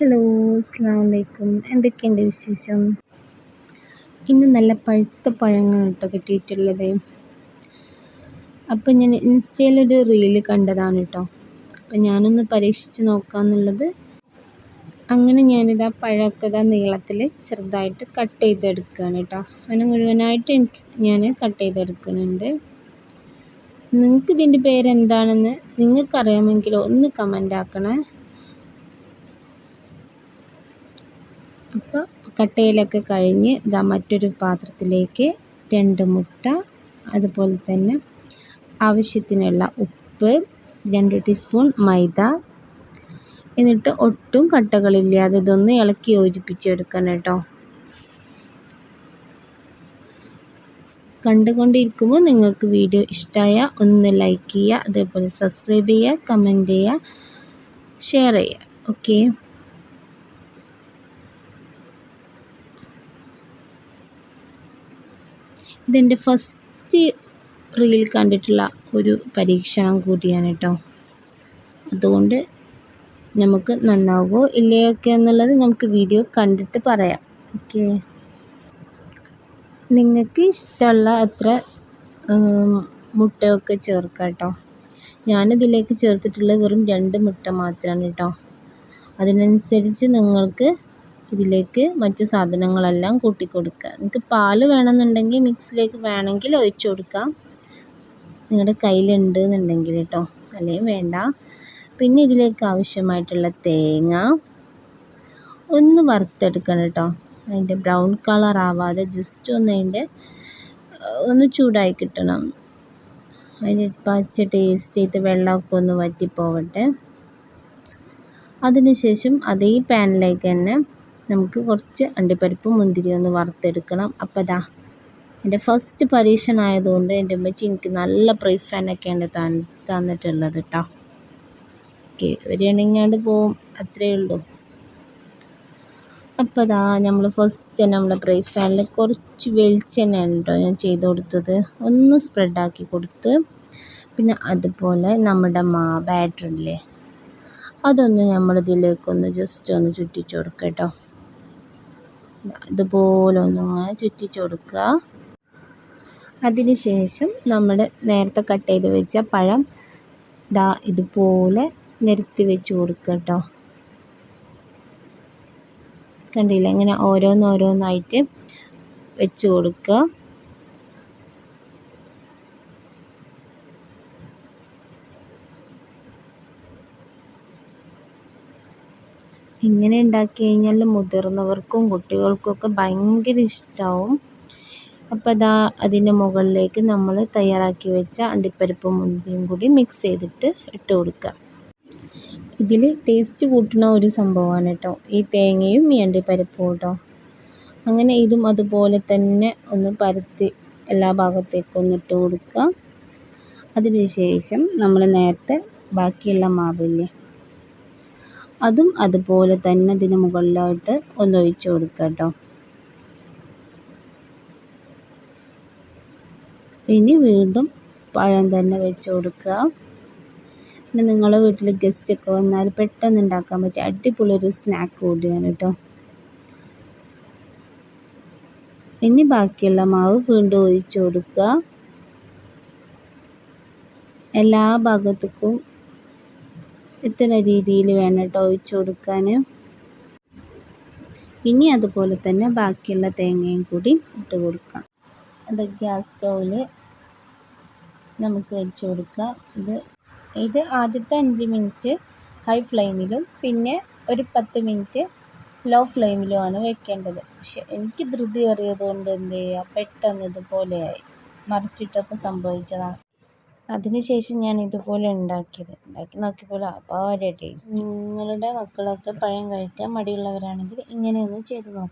Hello അസ്സാം വലൈക്കും എന്തൊക്കെയുണ്ട് വിശേഷം? ഇന്ന് നല്ല പഴുത്ത പഴങ്ങൾ കേട്ടോ കിട്ടിയിട്ടുള്ളത്. അപ്പം ഞാൻ ഇൻസ്റ്റയിലൊരു റീൽ കണ്ടതാണ് കേട്ടോ അപ്പം ഞാനൊന്ന് പരീക്ഷിച്ച് നോക്കാമെന്നുള്ളത് അങ്ങനെ ഞാനിതാ പഴമൊക്കെ ഇതാ നീളത്തിൽ ചെറുതായിട്ട് കട്ട് ചെയ്തെടുക്കുകയാണ് കേട്ടോ അങ്ങനെ മുഴുവനായിട്ട് എനിക്ക് ഞാൻ കട്ട് ചെയ്തെടുക്കുന്നുണ്ട്. നിങ്ങൾക്ക് ഇതിന്റെ പേരെന്താണെന്ന് നിങ്ങൾക്കറിയാമെങ്കിൽ ഒന്ന് കമന്റ് ആക്കണേ. അപ്പോൾ കട്ടയിലൊക്കെ കഴിഞ്ഞ് ഇതാ മറ്റൊരു പാത്രത്തിലേക്ക് രണ്ട് മുട്ട അതുപോലെ തന്നെ ആവശ്യത്തിനുള്ള ഉപ്പ് രണ്ട് ടീസ്പൂൺ മൈദ. എന്നിട്ട് ഒട്ടും കട്ടകളില്ലാതെ ഇതൊന്ന് ഇളക്കി യോജിപ്പിച്ച് യോജിപ്പിച്ചെടുക്കണം കേട്ടോ. കണ്ടുകൊണ്ടിരിക്കുമ്പോൾ നിങ്ങൾക്ക് വീഡിയോ ഇഷ്ടമായ ഒന്ന് ലൈക്ക് ചെയ്യുക അതേപോലെ സബ്സ്ക്രൈബ് ചെയ്യുക കമന്റ് ചെയ്യുക ഷെയർ ചെയ്യുക. ഓക്കെ. ഇതെന്റെ ഫസ്റ്റ് റീൽ കണ്ടിട്ടുള്ള ഒരു പരീക്ഷണം കൂടിയാണ് കേട്ടോ അതുകൊണ്ട് നമുക്ക് നന്നാവുമോ ഇല്ലയൊക്കെ എന്നുള്ളത് നമുക്ക് വീഡിയോ കണ്ടിട്ട് പറയാം. ഓക്കെ നിങ്ങൾക്ക് ഇഷ്ടമുള്ള അത്ര മുട്ടയൊക്കെ ചേർക്കാം കേട്ടോ ഞാനിതിലേക്ക് ചേർത്തിട്ടുള്ളത് വെറും രണ്ട് മുട്ട മാത്രമാണ് കേട്ടോ അതിനനുസരിച്ച് നിങ്ങൾക്ക് ഇതിലേക്ക് മറ്റു സാധനങ്ങളെല്ലാം കൂട്ടി കൊടുക്കുക നിങ്ങൾക്ക് പാൽ വേണമെന്നുണ്ടെങ്കിൽ മിക്സിലേക്ക് വേണമെങ്കിൽ ഒഴിച്ചു കൊടുക്കാം. നിങ്ങളുടെ കയ്യിലുണ്ട് എന്നുണ്ടെങ്കിൽ കേട്ടോ. അല്ലെങ്കിൽ വേണ്ട. പിന്നെ ഇതിലേക്ക് ആവശ്യമായിട്ടുള്ള തേങ്ങ ഒന്ന് വറുത്തെടുക്കണം കേട്ടോ. അതിന്റെ ബ്രൗൺ കളർ ആവാതെ ജസ്റ്റ് ഒന്ന് അതിന്റെ ഒന്ന് ചൂടായി കിട്ടണം. അതിന്റെ പച്ച ടേസ്റ്റ് ചെയ്ത് വെള്ളമൊക്കെ ഒന്ന് വറ്റിപ്പോവട്ടെ. അതിനുശേഷം അതേ പാനിലേക്ക് തന്നെ നമുക്ക് കുറച്ച് അണ്ടിപ്പരിപ്പും മുന്തിരി ഒന്ന് വറുത്തെടുക്കണം. അപ്പോൾ ദാ എന്റെ ഫസ്റ്റ് പരീക്ഷണം ആയതുകൊണ്ട് എന്റെ ഉമ്മച്ചി എനിക്ക് നല്ല പ്രൈസ് ഫാനൊക്കെയാണ് താൻ തന്നിട്ടുള്ളത് കേട്ടോ. കേടുവരികയാണെങ്ങാണ്ട് പോവും അത്രയേ ഉള്ളൂ. അപ്പോൾ അതാ നമ്മൾ ഫസ്റ്റ് നമ്മുടെ പ്രൈസ് ഫാനിൽ കുറച്ച് വെളിച്ചെണ്ണയാണ് കേട്ടോ ഞാൻ ചെയ്ത് കൊടുത്തത്. ഒന്ന് സ്പ്രെഡാക്കി കൊടുത്ത് പിന്നെ അതുപോലെ നമ്മുടെ മാ ബാറ്ററില്ലേ അതൊന്ന് നമ്മളിതിലേക്കൊന്ന് ജസ്റ്റ് ഒന്ന് ചുറ്റിച്ച് കൊടുക്കാം കേട്ടോ. ഇതുപോലെ ഒന്നിങ്ങനെ ചുറ്റിച്ച് കൊടുക്കുക. അതിന് ശേഷം നമ്മൾ നേരത്തെ കട്ട് ചെയ്ത് വെച്ച പഴം ദാ ഇതുപോലെ നിരത്തി വെച്ച് കൊടുക്കുക കേട്ടോ കണ്ടില്ല? ഇങ്ങനെ ഓരോന്നോരോന്നായിട്ട് വെച്ച് കൊടുക്കുക. ഇങ്ങനെ ഉണ്ടാക്കി കഴിഞ്ഞാൽ മുതിർന്നവർക്കും കുട്ടികൾക്കൊക്കെ ഭയങ്കര ഇഷ്ടമാവും അപ്പോൾ അതാ അതിന്റെ മുകളിലേക്ക് നമ്മൾ തയ്യാറാക്കി വെച്ച അണ്ടിപ്പരിപ്പും മുന്തിരിയും കൂടി മിക്സ് ചെയ്തിട്ട് ഇട്ട് കൊടുക്കുക ഇതിൽ ടേസ്റ്റ് കൂട്ടുന്ന ഒരു സംഭവമാണ് കേട്ടോ ഈ തേങ്ങയും ഈ അണ്ടിപ്പരിപ്പും കേട്ടോ അങ്ങനെ ഇതും അതുപോലെ തന്നെ ഒന്ന് പരത്തി എല്ലാ ഭാഗത്തേക്കും ഒന്ന് ഇട്ട് കൊടുക്കുക അതിനുശേഷം നമ്മൾ നേരത്തെ ബാക്കിയുള്ള മാവില്ലേ അതും അതുപോലെ തന്നെ ഇതിന് മുകളിലായിട്ട് ഒന്ന് ഒഴിച്ച് കൊടുക്കുക കേട്ടോ. ഇനി വീണ്ടും പഴം തന്നെ വെച്ച് കൊടുക്കുക. പിന്നെ നിങ്ങളുടെ വീട്ടിൽ ഗസ്റ്റ് ഒക്കെ വന്നാൽ പെട്ടെന്ന് ഉണ്ടാക്കാൻ പറ്റിയ അടിപൊളി ഒരു സ്നാക്ക് കൂടിയാണ് കേട്ടോ. ഇനി ബാക്കിയുള്ള മാവ് വീണ്ടും ഒഴിച്ച് കൊടുക്കുക. എല്ലാ ഭാഗത്തേക്കും എത്തുന്ന രീതിയിൽ വേണം കേട്ടോ ഒഴിച്ചു കൊടുക്കാൻ ഇനി അതുപോലെ തന്നെ ബാക്കിയുള്ള തേങ്ങയും കൂടി ഇട്ട് കൊടുക്കാം. അത് ഗ്യാസ് സ്റ്റൗവിൽ നമുക്ക് വെച്ച് കൊടുക്കാം. ഇത് ഇത് ആദ്യത്തെ അഞ്ച് മിനിറ്റ് ഹൈ ഫ്ലെയിമിലും പിന്നെ ഒരു പത്ത് മിനിറ്റ് ലോ ഫ്ലെയിമിലുമാണ് വെക്കേണ്ടത്. പക്ഷെ എനിക്ക് ധൃതി ഏറിയത് കൊണ്ട് എന്ത് ചെയ്യുക പെട്ടെന്ന് ഇതുപോലെയായി മറിച്ചിട്ടപ്പോൾ സംഭവിച്ചതാണ്. അതിനുശേഷം ഞാൻ ഇതുപോലെ ഉണ്ടാക്കിയത്. ഉണ്ടാക്കി നോക്കിയപ്പോൾ അപാര ടേസ്റ്റ് നിങ്ങളുടെ മക്കളൊക്കെ പഴം കഴിക്കാൻ മടിയുള്ളവരാണെങ്കിൽ ഇങ്ങനെ ഒന്ന് ചെയ്ത് നോക്കുക